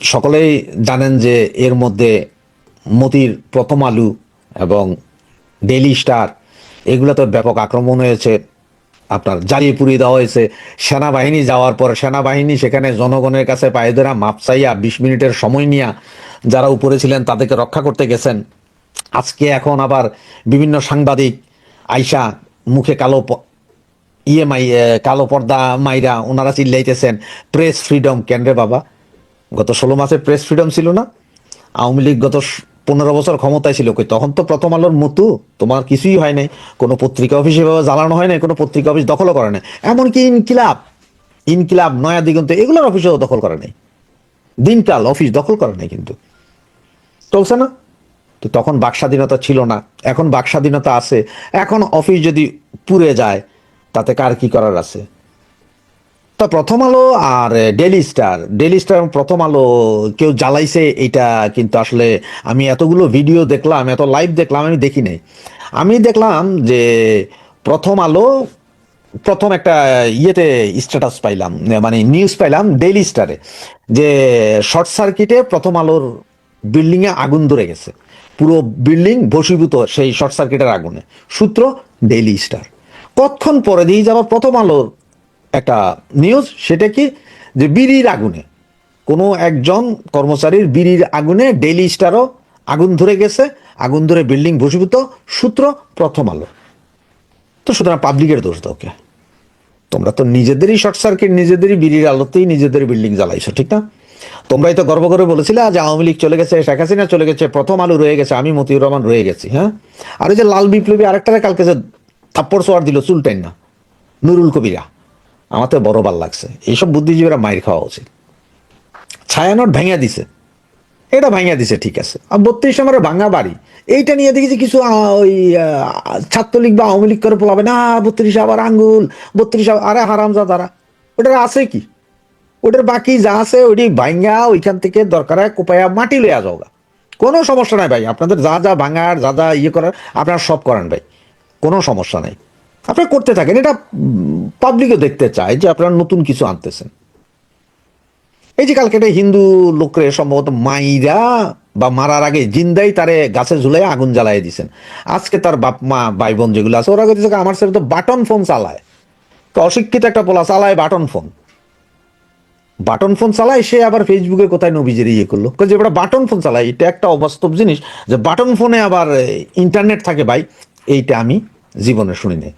সকলেই জানেন যে এর মধ্যে মতির প্রথম আলু এবং ডেইলি স্টার, এগুলো তো ব্যাপক আক্রমণ হয়েছে। আপনার জ্বালিয়ে পুড়িয়ে দেওয়া হয়েছে। সেনাবাহিনী যাওয়ার পর সেনাবাহিনী সেখানে জনগণের কাছে পায়ে ধরা মাপ চাইয়া বিশ মিনিটের সময় নিয়ে যারা উপরে ছিলেন তাদেরকে রক্ষা করতে গেছেন। আজকে এখন আবার বিভিন্ন সাংবাদিক আইসা মুখে কালো প- ইএমআই কালো পর্দা মাইরা ওনারা চিল্লাইতেছেন প্রেস ফ্রিডম কেন্দ্রে বাবা? গত ষোলো মাসে প্রেস ফ্রিডম ছিল না। আওয়ামী লীগ গত পনেরো বছর ক্ষমতায় ছিল কই? তখন তো প্রথম আলোর মতো। তোমার কিছুই হয় নাই। কোনো পত্রিকা অফিস এভাবে জ্বালানো হয় নাই, কোনো পত্রিকা অফিস দখলও করে নাই। এমনকি ইনকিলাব ইনকিলাব, নয়া দিগন্ত, এগুলোর অফিসও দখল করে নাই। দিনকাল অফিস দখল করে নাই কিন্তু। চলছে না? তো তখন বাক স্বাধীনতা ছিল না। এখন বাক স্বাধীনতা আছে। এখন অফিস যদি পুড়ে যায়, তাতে কার কি করার আছে? তো প্রথম আলো আর Daily Star Daily Star Prothom Alo কেউ জ্বালাইছে এটা কিন্তু আসলে আমি এতগুলো ভিডিও দেখলাম, এত লাইভ দেখলাম, আমি দেখি নাই। আমি দেখলাম যে প্রথম আলো, প্রথম একটা ইয়েতে স্ট্যাটাস পাইলাম মানে নিউজ পাইলাম ডেইলি স্টারে যে শর্ট সার্কিটে প্রথম আলোর বিল্ডিংয়ে আগুন ধরে গেছে। পুরো বিল্ডিং ভসীভূত সেই শর্ট সার্কিটের আগুনে। সূত্র ডেইলি স্টার কতক্ষণ পরে দিয়ে যাবার প্রথম আলোর একটা নিউজ সেটা কি? যে বিড়ির আগুনে। কোনো একজন কর্মচারীর বিড়ির আগুনে ডেইলি স্টারও আগুন ধরে গেছে। আগুন ধরে বিল্ডিং ভসীভূত সূত্র প্রথম আলো। তো সুতরাং পাবলিকের দোষ দাও তোমরা তো নিজেদেরই শর্ট সার্কিট নিজেদেরই বিড়ির আলোতেই নিজেদের বিল্ডিং জ্বালাইছো, ঠিক না? তোমরাই তো গর্ব করে বলেছিলে যে আওয়ামী লীগ চলে গেছে, শেখ হাসিনা চলে গেছে, প্রথম আলো রয়ে গেছে, আমি মতিউর রহমান রয়ে গেছি। হ্যাঁ? আর ওই যে লাল বিপ্লবী আরেকটারে কালকে যে থাপ্পড় সোয়ার দিল চুলটাইন না। নুরুল কবিরা। আমার তো বড় ভালো লাগছে। এইসব বুদ্ধিজীবীরা মাইর খাওয়া উচিত। ছায়ানট ভেঙে দিছে। এটা ভাঙিয়া দিছে, ঠিক আছে। আর বত্রিশ নম্বরের ভাঙা বাড়ি। এইটা নিয়ে দেখেছি কিছু ওই ছাত্রলীগ বা আওয়ামী লীগ করে পোলাবে, না, বত্রিশ আবার আঙ্গুল, বত্রিশ আরে হারামজা তারা ওটার আছে কি? ওটার বাকি যা আছে ওইটি ভাঙ্গা ওইখান থেকে দরকার হয় কোপায়া মাটি লইয়া যাওগা। কোনো সমস্যা নাই ভাই। আপনাদের যা যা ভাঙার, যা যা ইয়ে করার, আপনারা সব করেন ভাই। কোনো সমস্যা নাই। আপনারা করতে থাকেন, এটা পাবলিকও দেখতে চায় যে আপনারা নতুন কিছু আনতেছেন। এই যে কালকে একটা হিন্দু লোকরে সম্ভবত মাইরা বা মারার আগে জিন্দাই তারে গাছে ঝুলাই আগুন জ্বালাই দিছেন। আজকে তার বাপ মা ভাই বোন যেগুলো আছে, ওরা কইতেছে আমার ছেলে তো বাটন ফোন চালায়। তো অশিক্ষিত একটা পোলা চালায় বাটন ফোন। বাটন ফোন চালায়, সে আবার ফেসবুকে কোথায় নবীজের ইয়ে করল? যে এবার বাটন ফোন চালায়, এটা একটা অবাস্তব জিনিস যে বাটন ফোনে আবার ইন্টারনেট থাকে ভাই, এইটা আমি জীবনে শুনি নাই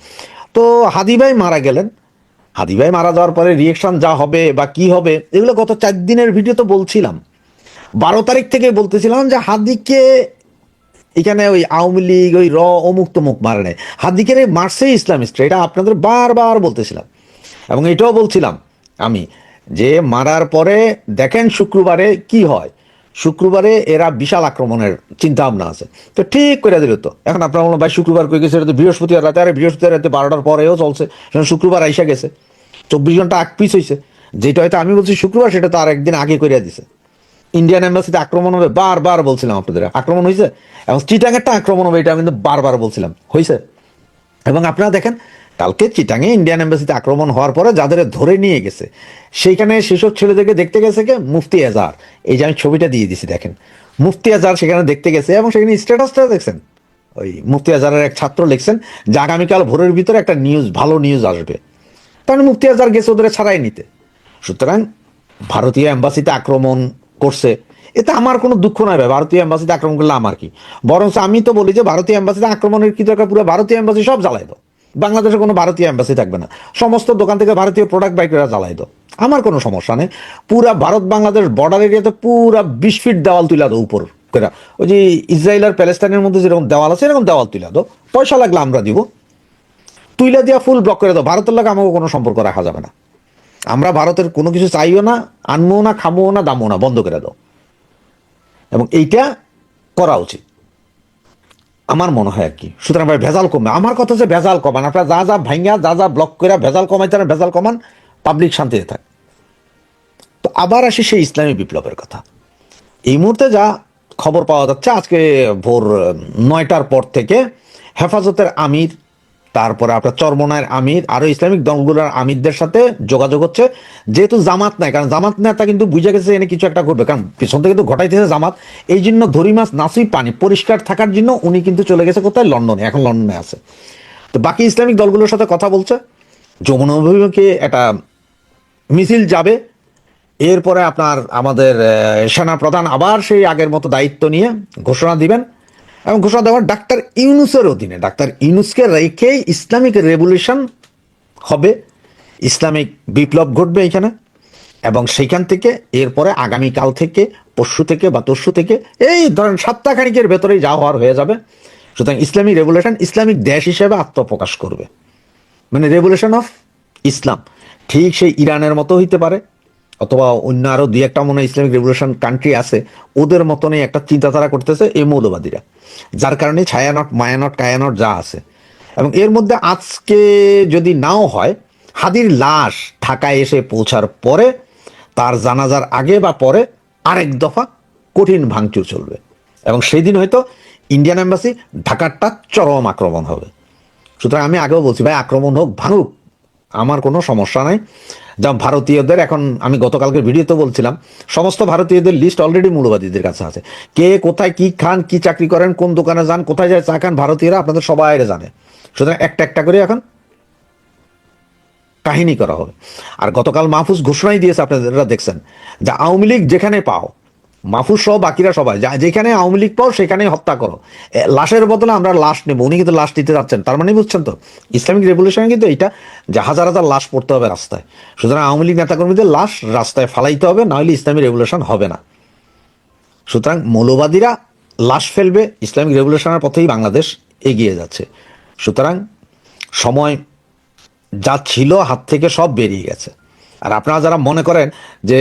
তো হাদি ভাই মারা গেলেন। হাদি ভাই মারা যাওয়ার পরে রিয়েকশন যা হবে বা কি হবে, এগুলো গত চার দিনের ভিডিও তো বলছিলাম। বারো তারিখ থেকে বলতেছিলাম যে হাদিকে এখানে ওই আওয়ামী লীগ, ওই র অমুক তমুক মারে নেয় হাদিকে মারছে ইসলামিস্টরা, এটা আপনাদের বারবার বলতেছিলাম। এবং এটাও বলছিলাম আমি যে মারার পরে দেখেন শুক্রবারে কি হয়। শুক্রবারে এরা বিশাল আক্রমণের চিন্তা ভাবনা আছে। তো ঠিক করে দিল তো। এখন আপনার মনে ভাই, শুক্রবার কই গেছে? তো বৃহস্পতিবার রাতে। আরে বৃহস্পতিবার রাতে বারোটার পরেও চলছে। শুক্রবার আইসা গেছে। চব্বিশ ঘণ্টা আগ পিস হয়েছে যেটা হয়তো আমি বলছি শুক্রবার, সেটা তো আর একদিন আগে করে দিছে। ইন্ডিয়ান এম্বাসিতে আক্রমণ হবে, বারবার বলছিলাম আপনাদের। আক্রমণ হয়েছে এবং চিটাঙেরটা আক্রমণ হবে, এটা আমি কিন্তু বারবার বলছিলাম। হয়েছে এবং আপনারা দেখেন কালকে চিটাঙে ইন্ডিয়ান এম্বাসিতে আক্রমণ হওয়ার পরে যাদের ধরে নিয়ে গেছে, সেইখানে সেসব ছেলেদেরকে দেখতে গেছে কে? মুফতি আজার এই যে আমি ছবিটা দিয়ে দিছি, দেখেন। মুফতি আজার সেখানে দেখতে গেছে এবং সেখানে স্ট্যাটাসটা দেখছেন। ওই মুফতি আজারের এক ছাত্র লিখছেন, যে আগামীকাল ভোরের ভিতরে একটা নিউজ ভালো নিউজ আসবে। তাহলে মানে মুফতি আজার গেছে ওদের ছাড়াই নিতে। সুতরাং ভারতীয় এম্বাসিতে আক্রমণ করছে। এতে আমার কোনো দুঃখ নাই ভাই, ভারতীয় এম্বাসিতে আক্রমণ করলে আমার কি? বরঞ্চ আমি তো বলি যে, ভারতীয় এম্বাসিতে আক্রমণের কি দরকার? পুরো ভারতীয় এম্বাসি সব জ্বালাই বাংলাদেশে কোনো ভারতীয় অ্যাম্বাসি থাকবে না। সমস্ত দোকান থেকে ভারতীয় প্রোডাক্ট বাইকেরা জ্বালাই দাও। আমার কোনো সমস্যা নেই। পুরা ভারত বাংলাদেশ বর্ডার এরিয়াতে পুরা বিশ ফিট দেওয়াল তুলে দাও উপর করে। ওই যে ইসরায়েল আর প্যালেস্তাইনের মধ্যে যেরকম দেওয়াল আছে, এরকম দেওয়াল তুলে দাও। পয়সা লাগলে আমরা দিব। তুইলা দিয়া ফুল ব্লক করে দাও। ভারতের লাগে আমাকে কোনো সম্পর্ক রাখা যাবে না। আমরা ভারতের কোনো কিছু চাইও না আনব না খাব না দামও না, বন্ধ করে দাও। এবং এইটা করা উচিত। আমার মনে হয় আর কি। সুতরাং ভাই ভেজাল কমে। আমার কথা হচ্ছে ভেজাল কমান। আপনারা যা যা ভাইয়া যা যা ব্লক করে ভেজাল কমাইতে ভেজাল কমান পাবলিক শান্তিতে থাকে। তো আবার আসি সেই ইসলামী বিপ্লবের কথা। এই মুহূর্তে যা খবর পাওয়া যাচ্ছে, আজকে ভোর নয়টার পর থেকে হেফাজতের আমির তারপরে আপনার চরমনায়ের আমির আরও ইসলামিক দলগুলোর আমিরদের সাথে যোগাযোগ হচ্ছে। যেহেতু জামাত নাই কারণ জামাত নেতা কিন্তু বুঝে গেছে এনে কিছু একটা করবে কারণ পিছন থেকে তো ঘটাইতেছে জামাত। এই জন্য ধরি মাছ নাসুই পানি পরিষ্কার থাকার জন্য উনি কিন্তু চলে গেছে কোথায়? লন্ডনে এখন লন্ডনে আছে। তো বাকি ইসলামিক দলগুলোর সাথে কথা বলছে। যমুনা অভিমুখে একটা মিছিল যাবে। এরপরে আপনার আমাদের আহ, সেনাপ্রধান আবার সেই আগের মতো দায়িত্ব নিয়ে ঘোষণা দিবেন। এবং ঘোষণা দেওয়ার ডাক্তার ইউনুসের অধীনে। ডাক্তার ইউনুসকে রেখেই ইসলামিক রেভলিউশন হবে। ইসলামিক বিপ্লব ঘটবে এখানে। এবং সেইখান থেকে, এরপরে আগামীকাল থেকে, পরশু থেকে বা তরশু থেকে, এই ধরেন সপ্তাহখানিকের ভেতরেই যা হওয়ার হয়ে যাবে। সুতরাং ইসলামিক রেভলিউশন ইসলামিক দেশ হিসেবে আত্মপ্রকাশ করবে। মানে রেভলিউশন অফ ইসলাম। ঠিক সেই ইরানের মতো হইতে পারে। অথবা অন্য আরও দুই একটা মনে ইসলামিক রেভলিউশন কান্ট্রি আছে, ওদের মতনই একটা চিন্তাধারা করতেছে এই মৌলবাদীরা। যার কারণে ছায়ানট, মায়ানট, কায়ানট যা আছে। এবং এর মধ্যে আজকে যদি নাও হয়, হাদির লাশ ঢাকায় এসে পৌঁছার পরে, তার জানাজার আগে বা পরে আরেক দফা কঠিন ভাঙচুর চলবে। এবং সেই দিন হয়তো ইন্ডিয়ান এম্বাসি ঢাকারটা চরম আক্রমণ হবে। সুতরাং আমি আগেও বলছি, ভাই, আক্রমণ হোক, ভাঙুক, আমার কোনো সমস্যা নাই। যেমন ভারতীয়দের, এখন আমি গতকালকে ভিডিওতে বলছিলাম, সমস্ত ভারতীয়দের লিস্ট অলরেডি মূলবাদীদের কাছে আছে। কে কোথায় কি খান, কি চাকরি করেন, কোন দোকানে যান, কোথায় যায় চা খান, ভারতীয়রা আপনাদের সবাই জানে। সুতরাং একটা একটা করে এখন কাহিনী করা হবে। আর গতকাল মাহফুজ ঘোষণাই দিয়েছে, আপনারা দেখছেন, যে আওয়ামী লীগ যেখানে পাও মাহফুজ সহ বাকিরা সবাই। যেখানে আওয়ামী লীগ পাও সেখানেই হত্যা করো। লাশের বদলে আমরা লাশ নেব। উনি কিন্তু লাশ দিতে যাচ্ছেন। তার মানে বুঝছেন তো? ইসলামিক রেভলিউশনে কিন্তু এইটা যে হাজার হাজার লাশ পড়তে হবে রাস্তায়। সুতরাং আওয়ামী লীগ নেতাকর্মীদের লাশ রাস্তায় ফালাইতে হবে, নাহলে ইসলামী রেভলিউশন হবে না। সুতরাং মৌলবাদীরা লাশ ফেলবে, ইসলামিক রেভলিউশনের পথেই বাংলাদেশ এগিয়ে যাচ্ছে। সুতরাং সময় যা ছিল হাত থেকে সব বেরিয়ে গেছে। আর আপনারা যারা মনে করেন যে,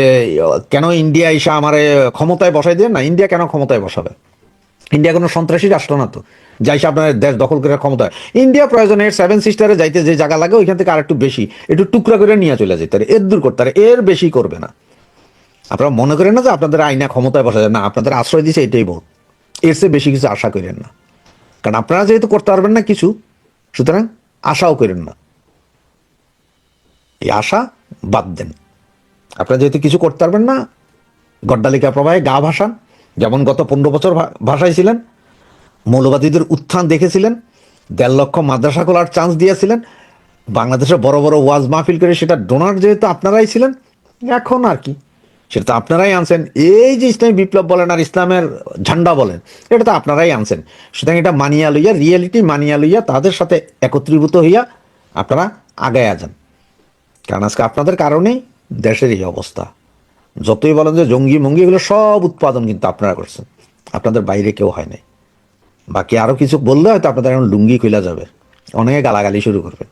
কেন ইন্ডিয়া এসে আমার ক্ষমতায় বসাই দিয়ে না, ইন্ডিয়া কেন ক্ষমতায় বসাবে? ইন্ডিয়া কোনো সন্ত্রাসী রাষ্ট্র না তো। যাইসে আপনার দেশ দখল করে ক্ষমতা ইন্ডিয়া প্রয়োজনে সেভেন সিস্টারে যাইতে যে জায়গা লাগে, ওইখান থেকে আর একটু বেশি, একটু টুকরা করে নিয়ে চলে যেতে পারে। এর দূর করতে পারে, এর বেশি করবে না। আপনারা মনে করেন না যে আপনাদের আইনা ক্ষমতায় বসা যায় না, আপনাদের আশ্রয় দিচ্ছে এটাই বহুত এর চেয়ে বেশি কিছু আশা করেন না। কারণ আপনারা যেহেতু করতে পারবেন না কিছু, সুতরাং আশাও করেন না। এই আশা বাদ দেন। আপনারা যেহেতু কিছু করতে পারবেন না, গড্ডালিকা প্রবাহে গা ভাসান, যেমন গত পনেরো বছর ভাসাইছিলেন, মৌলবাদীদের উত্থান দেখেছিলেন, দেড় লক্ষ মাদ্রাসা খোলার চান্স দিয়েছিলেন বাংলাদেশে বড় বড় ওয়াজ মাহফিল করে সেটা ডোনার যেহেতু আপনারাই ছিলেন, এখন আর কি? সেটা তো আপনারাই আনছেন। এই যে ইসলামী বিপ্লব বলেন আর ইসলামের ঝান্ডা বলেন, এটা তো আপনারাই আনছেন। সুতরাং এটা মানিয়া লইয়া রিয়েলিটি মানিয়া লইয়া তাদের সাথে একত্রীভূত হইয়া আপনারা আগায়া যান। কারণ আজকে আপনাদের কারণেই দেশের এই অবস্থা। যতই বলেন যে জঙ্গি মঙ্গি, এগুলো সব উৎপাদন কিন্তু আপনারা করছেন। আপনাদের বাইরে কেউ হয় নাই। বাকি আরও কিছু বললে হয়তো আপনাদের এখন লুঙ্গি খুলে যাবে। অনেকে গালাগালি শুরু করবেন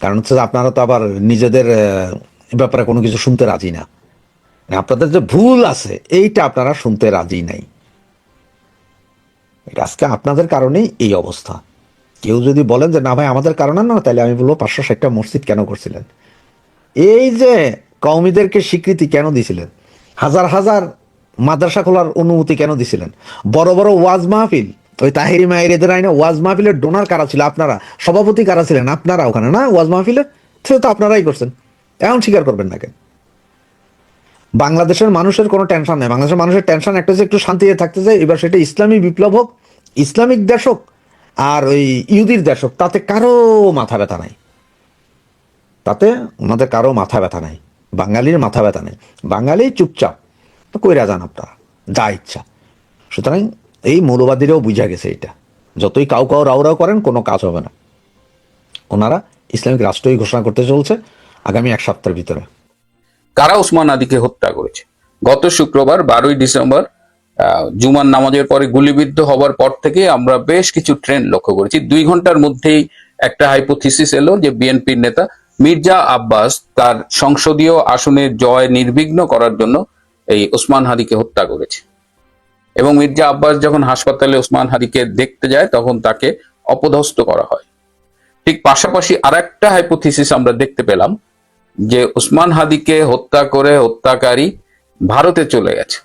কারণ হচ্ছে আপনারা তো আবার নিজেদের ব্যাপারে কোনো কিছু শুনতে রাজি না। মানে আপনাদের যে ভুল আছে, এইটা আপনারা শুনতে রাজি নাই। আজকে আপনাদের কারণেই এই অবস্থা। কেউ যদি বলেন যে, না ভাই, আমাদের কারণে না, তাহলে আমি বলব পাঁচশো ষাটটা মসজিদ কেন করছিলেন? এই যে কওমিদেরকে স্বীকৃতি কেন দিছিলেন? হাজার হাজার মাদ্রাসা খোলার অনুমতি কেন দিছিলেন? বড় বড় ওয়াজ মাহফিল, ওই তাহেরি মায়ের এদের আইনে ওয়াজ মাহফিলের ডোনার কারা ছিল? আপনারা, সভাপতি কারা ছিলেন? আপনারা ওখানে না ওয়াজ মাহফিলে? সেটা তো আপনারাই করছেন। এখন স্বীকার করবেন না কেন? বাংলাদেশের মানুষের কোনো টেনশন নেই। বাংলাদেশের মানুষের টেনশন একটা যে একটু শান্তিতে থাকতে চায় এবার সেটা ইসলামী বিপ্লব হোক, ইসলামিক দেশ হোক, আর ওই ইহুদির দেশ হোক, তাতে কারও মাথা ব্যথা নাই। তাতে ওনাদের কারও মাথা ব্যথা নাই, বাঙালির মাথা ব্যথা নেই। বাঙালি চুপচাপ কইরা যান আপনারা, যা ইচ্ছা। সুতরাং এই মৌলবাদীরাও বুঝা গেছে এটা যতই কাউ কাউ রাও রাও করেন, কোনো কাজ হবে না। ওনারা ইসলামিক রাষ্ট্রই ঘোষণা করতে চলছে আগামী এক সপ্তাহের ভিতরে। কারা ওসমান আদিকে হত্যা করেছে? গত শুক্রবার, বারোই ডিসেম্বর জুমার নামাজের পরে গুলিবিদ্ধ হবার পর থেকে আমরা বেশ কিছু ট্রেন্ড লক্ষ্য করেছি। দুই ঘণ্টার মধ্যেই একটা হাইপোথিসিস এলো যে বিএনপির নেতা মির্জা আব্বাস তার সংসদীয় আসনের জয় নির্বিঘ্ন করার জন্য এই ওসমান হাদিকে হত্যা করেছে। এবং মির্জা আব্বাস যখন হাসপাতালে ওসমান হাদিকে দেখতে যায়, তখন তাকে অপদস্থ করা হয়। ঠিক পাশাপাশি আর একটা হাইপোথিসিস আমরা দেখতে পেলাম যে উসমান হাদিকে হত্যা করে হত্যাকারী ভারতে চলে গেছে।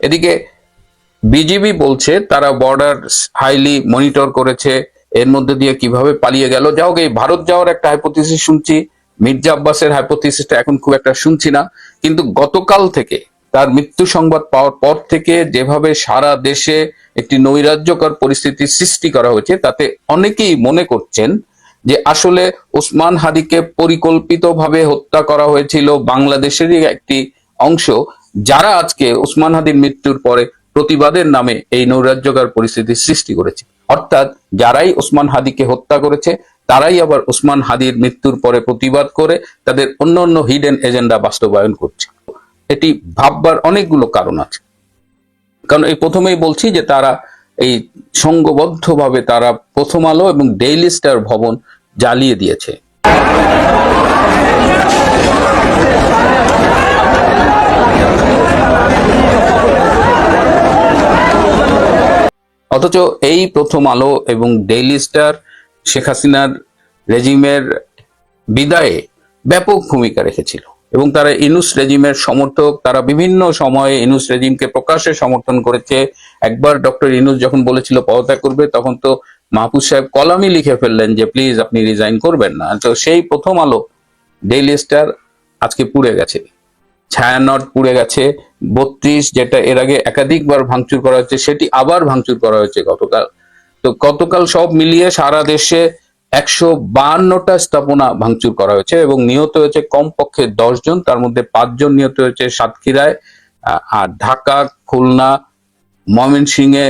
এদিকে বিজিবি বলছে, তারা বর্ডার হাইলি মনিটর করেছে এর মধ্যে দিয়ে কীভাবে পালিয়ে গেল? যাও এই ভারত যাওয়ার একটা হাইপোথিসিস শুনছি। মির্জা আব্বাসের হাইপোথিসিসটা এখন খুব একটা শুনছি না। কিন্তু গতকাল থেকে, তার মৃত্যু সংবাদ পাওয়ার পর থেকে যেভাবে সারা দেশে একটি নৈরাজ্যকর পরিস্থিতির সৃষ্টি করা হয়েছে, তাতে অনেকেই মনে করছেন যে আসলে ওসমান হাদিকে পরিকল্পিতভাবে হত্যা করা হয়েছিল বাংলাদেশেরই একটি অংশ। যারা আজকে ওসমান হাদির মৃত্যুর পরে প্রতিবাদের নামে এই নৈরাজ্যকর পরিস্থিতির সৃষ্টি করেছে। অর্থাৎ যারাই ওসমান হাদিকে হত্যা করেছে, তারাই আবার ওসমান হাদির মৃত্যুর পরে প্রতিবাদ করে তাদের অন্য অন্য হিডেন এজেন্ডা বাস্তবায়ন করছে। এটি ভাববার অনেকগুলো কারণ আছে। কারণ এই প্রথমেই বলছি যে তারা এই সঙ্গবদ্ধভাবে তারা প্রথম আলো এবং ডেইলি স্টার ভবন জ্বালিয়ে দিয়েছে। অথচ এই প্রথম আলো এবং ডেইলি স্টার শেখ হাসিনার রেজিমের বিদায়ে ব্যাপক ভূমিকা রেখেছিল। এবং তারা ইনুস রেজিমের সমর্থক, তারা বিভিন্ন সময়ে ইনুস রেজিমকে প্রকাশ্যে সমর্থন করেছে। একবার ডক্টর ইনুস যখন বলেছিল, পদত্যাগ করবে, তখন তো মাহফুজ সাহেব কলামই লিখে ফেললেন যে, প্লিজ, আপনি রিজাইন করবেন না। তো সেই প্রথম আলো ডেইলি স্টার আজকে পুড়ে গেছে। ছায়ানট পুড়ে গেছে, বত্রিশ যেটা এর আগে একাধিকবার ভাঙচুর করা হচ্ছে সেটি আবার ভাঙচুর করা হয়েছে গতকাল। তো গতকাল সব মিলিয়ে সারা দেশে একশো বাহান্নটা স্থাপনা ভাঙচুর করা হয়েছে এবং নিহত হয়েছে কমপক্ষে জন তার মধ্যে পাঁচজন নিহত হয়েছে সাতক্ষীরায় আর ঢাকা, খুলনা, ময়মনসিংহে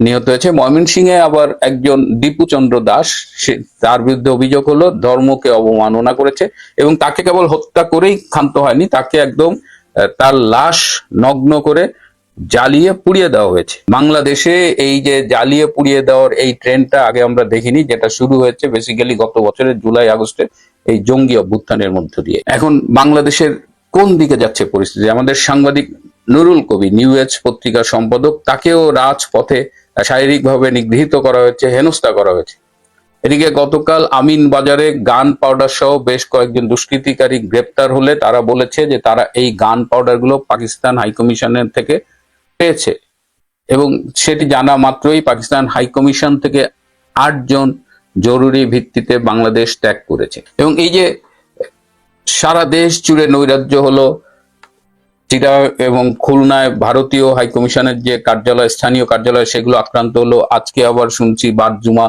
নিহত হয়েছে। ময়মনসিংহে আবার একজন দীপুচন্দ্র দাস তার বিরুদ্ধে অভিযোগ হলো, ধর্মকে অবমাননা করেছে এবং তাকে কেবল হত্যা করেই ক্ষান্ত হয়নি, তাকে একদম তার লাশ নগ্ন করে জ্বালিয়ে পুড়িয়ে দেওয়া হয়েছে। বাংলাদেশে এই যে জ্বালিয়ে পুড়িয়ে দেওয়ার এই ট্রেন্ডটা আগে আমরা দেখিনি, যেটা শুরু হয়েছে বেসিক্যালি গত বছরের জুলাই, আগস্টে এই জঙ্গি অভ্যুত্থানের মধ্য দিয়ে। এখন বাংলাদেশের কোন দিকে যাচ্ছে পরিস্থিতি? আমাদের সাংবাদিক নুরুল কবি নিউ এজ পত্রিকার সম্পাদক, তাকেও রাজপথে শারীরিকভাবে নিগৃহীত করা হয়েছে, হেনস্থা করা হয়েছে। এদিকে গতকাল আমিন বাজারে গান পাউডার সহ বেশ কয়েকজন দুষ্কৃতিকারী গ্রেপ্তার হলে তারা বলেছে যে তারা এই গান পাউডারগুলো পাকিস্তান হাইকমিশনের থেকে পেয়েছে এবং সেটি জানা মাত্রই পাকিস্তান হাইকমিশন থেকে আটজন জরুরি ভিত্তিতে বাংলাদেশ ত্যাগ করেছে। এবং এই যে সারা দেশ জুড়ে নৈরাজ্য হলো চিটা এবং খুলনায় ভারতীয় হাইকমিশনের যে কার্যালয়, স্থানীয় কার্যালয়, সেগুলো আক্রান্ত হলো। আজকে আবার শুনছি বারজুমা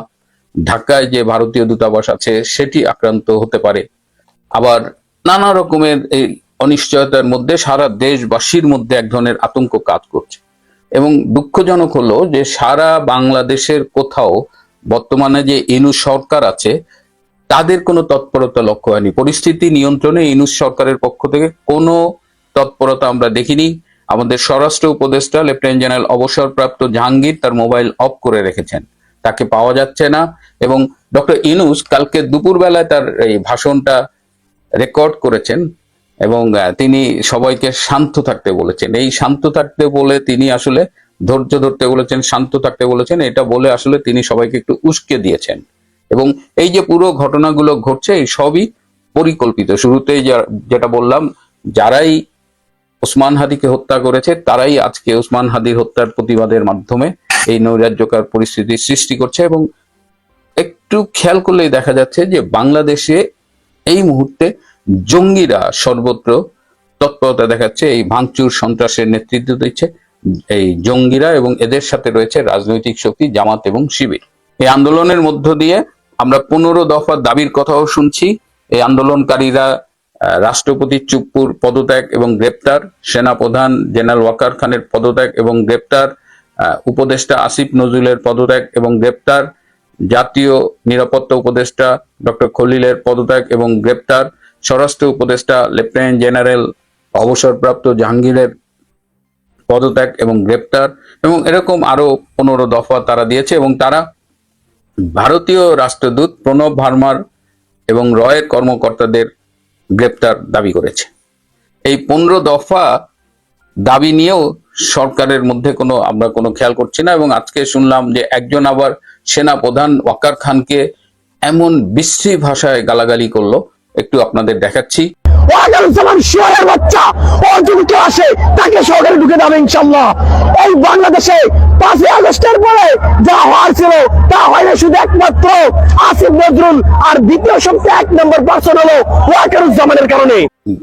ঢাকায় যে ভারতীয় দূতাবাস আছে, সেটি আক্রান্ত হতে পারে। আবার নানা রকমের এই অনিশ্চয়তার মধ্যে সারা দেশবাসীর মধ্যে এক ধরনের আতঙ্ক কাজ করছে। এবং দুঃখজনক হলো যে সারা বাংলাদেশের কোথাও বর্তমানে যে ইনু সরকার আছে, তাদের কোনো তৎপরতা লক্ষ্য হয়নি। পরিস্থিতি নিয়ন্ত্রণে ইনুস সরকারের পক্ষ থেকে কোনো তৎপরতা আমরা দেখিনি। আমাদের স্বরাষ্ট্র উপদেষ্টা লেফটেন্যান্ট জেনারেল অবসরপ্রাপ্ত জাহাঙ্গীর তার মোবাইল অফ করে রেখেছেন। তাকে পাওয়া যাচ্ছে না এবং ডক্টর ইনুস কালকে দুপুরবেলায় তার এই ভাষণটা রেকর্ড করেছেন এবং তিনি সবাইকে শান্ত থাকতে বলেছেন। এই শান্ত থাকতে বলে তিনি আসলে ধৈর্য ধরতে বলেছেন, শান্ত থাকতে বলেছেন। এটা বলে আসলে তিনি সবাইকে একটু উস্কে দিয়েছেন। এবং এই যে পুরো ঘটনাগুলো ঘটছে, এই সবই পরিকল্পিত। শুরুতেই যেটা বললাম, যারাই ওসমান হাদিকে হত্যা করেছে, তারাই আজকে ওসমান হাদির হত্যার প্রতিবাদের মাধ্যমে এই নৈরাজ্যকার পরিস্থিতির সৃষ্টি করছে এবং একটু খেয়াল করলেই দেখা যাচ্ছে যে বাংলাদেশে এই মুহূর্তে জঙ্গিরা সর্বত্র তৎপরতা দেখাচ্ছে, এই ভাঙচুর সন্ত্রাসের নেতৃত্ব দিচ্ছে এই জঙ্গিরা এবং এদের সাথে রয়েছে রাজনৈতিক শক্তি, জামাত এবং শিবির। এই আন্দোলনের মধ্য দিয়ে আমরা পনেরো দফা দাবির কথাও শুনছি। এই আন্দোলনকারীরা রাষ্ট্রপতি চুপ্পুর পদত্যাগ এবং গ্রেপ্তার, সেনাপ্রধান জেনারেল ওয়াকার খানের পদত্যাগ এবং গ্রেপ্তার উপদেষ্টা আসিফ নজরুলের পদত্যাগ এবং গ্রেপ্তার, জাতীয় নিরাপত্তা উপদেষ্টা ডক্টর খলিলের পদত্যাগ এবং গ্রেপ্তার, স্বরাষ্ট্র উপদেষ্টা লেফটেন্যান্ট জেনারেল অবসরপ্রাপ্ত জাহাঙ্গীরের পদত্যাগ এবং গ্রেপ্তার এবং এরকম আরও পনেরো দফা তারা দিয়েছে এবং তারা ভারতীয় রাষ্ট্রদূত প্রণব ভার্মার এবং রয়ের কর্মকর্তাদের গ্রেপ্তার দাবি করেছে। এই পনেরো দফা দাবি নিয়েও সরকারের মধ্যে কোনো, আমরা কোনো খেয়াল করছি না এবং আজকে শুনলাম যে একজন আবার সেনা প্রধান ওয়াকার খানকে এমন বিশ্রী ভাষায় গালাগালি করল। একটু আপনাদের দেখাচ্ছি।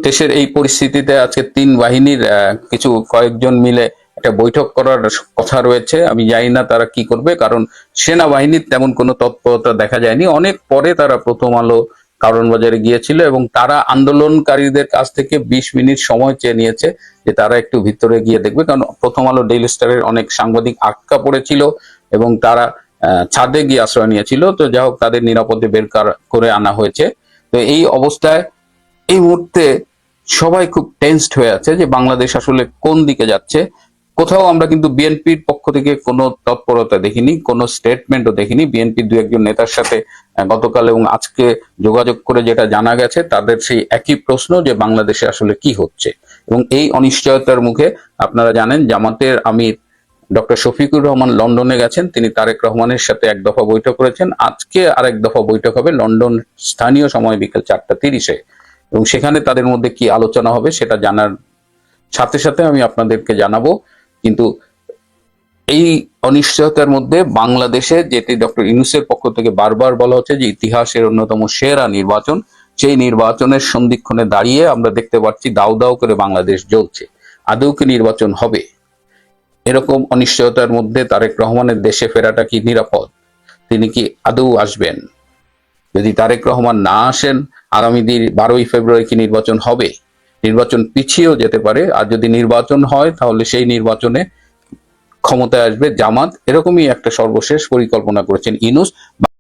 দেশের এই পরিস্থিতিতে আজকে তিন বাহিনীর কিছু কয়েকজন মিলে একটা বৈঠক করার কথা রয়েছে। আমি জানি না তারা কি করবে, কারণ সেনাবাহিনীর তেমন কোনো তৎপরতা দেখা যায়নি। অনেক পরে তারা প্রথম আলো কারণ বাজারে গিয়েছিল এবং তারা আন্দোলনকারীদের কাছ থেকে বিশ মিনিট সময় চেয়ে নিয়েছে যে তারা একটু ভিতরে গিয়ে দেখবে। কারণ প্রথম আলো ডেইলি স্টারের অনেক সাংবাদিক আটকা পড়েছিল এবং তারা ছাদে গিয়ে আশ্রয় নিয়েছিল। তো যাই হোক, তাদের নিরাপদে বের করে আনা হয়েছে। তো এই অবস্থায় এই মুহূর্তে সবাই খুব টেনসড হয়ে আছে যে বাংলাদেশ আসলে কোন দিকে যাচ্ছে। কোথাও আমরা কিন্তু বিএনপির পক্ষ থেকে কোনো তৎপরতা দেখিনি, কোনো স্টেটমেন্টও দেখিনি। বিএনপি দু একজন নেতার সাথে গতকাল এবং আজকে যোগাযোগ করে যেটা জানা গেছে, তাদের সেই একই প্রশ্ন যে বাংলাদেশে আসলে কি হচ্ছে। এবং এই অনিশ্চয়তার মুখে আপনারা জানেন, জামাতের আমির ডক্টর শফিকুর রহমান লন্ডনে গেছেন। তিনি তারেক রহমানের সাথে এক দফা বৈঠক করেছেন। আজকে আরেক দফা বৈঠক হবে লন্ডন স্থানীয় সময় বিকেল চারটা তিরিশে। এবং সেখানে তাদের মধ্যে কি আলোচনা হবে সেটা জানার সাথে সাথে আমি আপনাদেরকে জানাব। কিন্তু এই অনিশ্চয়তার মধ্যে বাংলাদেশে যেটি ডক্টর ইউনুসের পক্ষ থেকে বারবার বলা হচ্ছে যে ইতিহাসের অন্যতম সেরা নির্বাচন, সেই নির্বাচনের সন্ধিক্ষণে দাঁড়িয়ে আমরা দেখতে পাচ্ছি দাউ দাউ করে বাংলাদেশ জ্বলছে। আদৌ কি নির্বাচন হবে? এরকম অনিশ্চয়তার মধ্যে তারেক রহমানের দেশে ফেরাটা কি নিরাপদ? তিনি কি আদৌ আসবেন? যদি তারেক রহমান না আসেন, আগামী দিন বারোই ফেব্রুয়ারি কি নির্বাচন হবে? নির্বাচন পিছিয়েও যেতে পারে। আর যদি নির্বাচন হয়, তাহলে সেই নির্বাচনে ক্ষমতায় আসবে জামাত। এরকমই একটা সর্বশেষ পরিকল্পনা করেছেন ইনুস।